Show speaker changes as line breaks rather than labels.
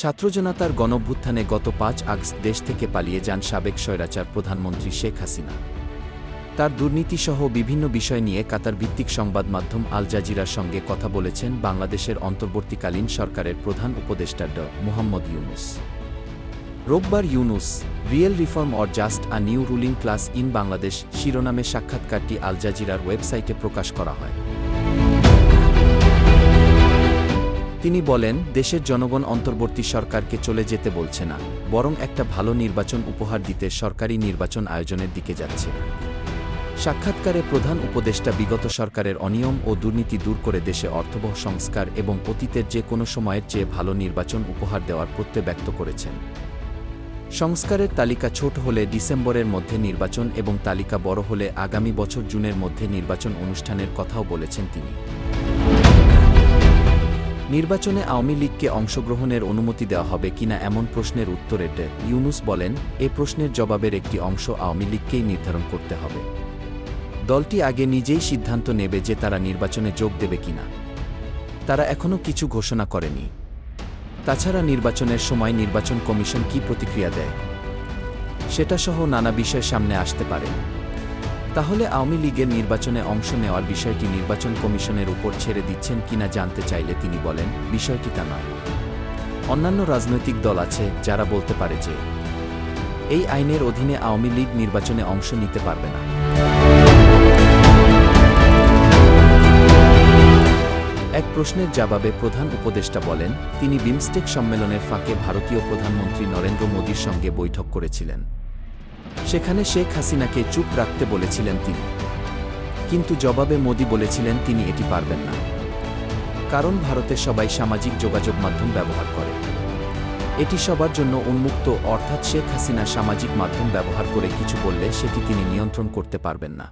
ছাত্রজনতার গণভ্যুত্থানে গত পাঁচ আগস্ট দেশ থেকে পালিয়ে যান সাবেক স্বৈরাচার প্রধানমন্ত্রী শেখ হাসিনা। তার দুর্নীতিসহ বিভিন্ন বিষয় নিয়ে কাতার ভিত্তিক সংবাদ মাধ্যম আল জাজিরার সঙ্গে কথা বলেছেন বাংলাদেশের অন্তর্বর্তীকালীন সরকারের প্রধান উপদেষ্টা ড মুহাম্মদ ইউনুস। রোববার Yunus, real reform or just a new ruling class in Bangladesh শিরোনামে সাক্ষাৎকারটি আল জাজিরার ওয়েবসাইটে প্রকাশ করা হয়। তিনি বলেন, দেশের জনগণ অন্তর্বর্তী সরকারকে চলে যেতে বলছে না, বরং একটা ভালো নির্বাচন উপহার দিতে সরকারি নির্বাচন আয়োজনের দিকে যাচ্ছে। সাক্ষাৎকারে প্রধান উপদেষ্টা বিগত সরকারের অনিয়ম ও দুর্নীতি দূর করে দেশে অর্থবহ সংস্কার এবং অতীতের যে কোনো সময়ের চেয়ে ভালো নির্বাচন উপহার দেওয়ার প্রত্যয় ব্যক্ত করেছেন। সংস্কারের তালিকা ছোট হলে ডিসেম্বরের মধ্যে নির্বাচন এবং তালিকা বড় হলে আগামী বছর জুনের মধ্যে নির্বাচন অনুষ্ঠানের কথাও বলেছেন তিনি। নির্বাচনে আওয়ামী লীগকে অংশগ্রহণের অনুমতি দেওয়া হবে কিনা এমন প্রশ্নের উত্তরে ডে ইউনুস বলেন, এ প্রশ্নের জবাবের একটি অংশ আওয়ামী লীগকেই নির্ধারণ করতে হবে। দলটি আগে নিজেই সিদ্ধান্ত নেবে যে তারা নির্বাচনে যোগ দেবে কিনা। তারা এখনও কিছু ঘোষণা করেনি। তাছাড়া নির্বাচনের সময় নির্বাচন কমিশন কি প্রতিক্রিয়া দেয় সেটা সহ নানা বিষয় সামনে আসতে পারে। তাহলে আওয়ামী লীগের নির্বাচনে অংশ নেওয়ার বিষয়টি নির্বাচন কমিশনের উপর ছেড়ে দিচ্ছেন কিনা জানতে চাইলে তিনি বলেন, বিষয়টি তা নয়। অন্যান্য রাজনৈতিক দল আছে যারা বলতে পারে যে, এই আইনের অধীনে আওয়ামী লীগ নির্বাচনে অংশ নিতে পারবে না। এক প্রশ্নের জবাবে প্রধান উপদেষ্টা বলেন, তিনি বিমস্টেক সম্মেলনের ফাঁকে ভারতীয় প্রধানমন্ত্রী নরেন্দ্র মোদীর সঙ্গে বৈঠক করেছিলেন। সেখানে শেখ হাসিনাকে চুপ রাখতে বলেছিলেন তিনি। কিন্তু জবাবে মোদি বলেছিলেন তিনি এটি পারবেন না। কারণ ভারতে সবাই সামাজিক যোগাযোগ মাধ্যম ব্যবহার করে। এটি সবার জন্য উন্মুক্ত, অর্থাৎ শেখ হাসিনা সামাজিক মাধ্যম ব্যবহার করে কিছু বললে সেটি তিনি নিয়ন্ত্রণ করতে পারবেন না।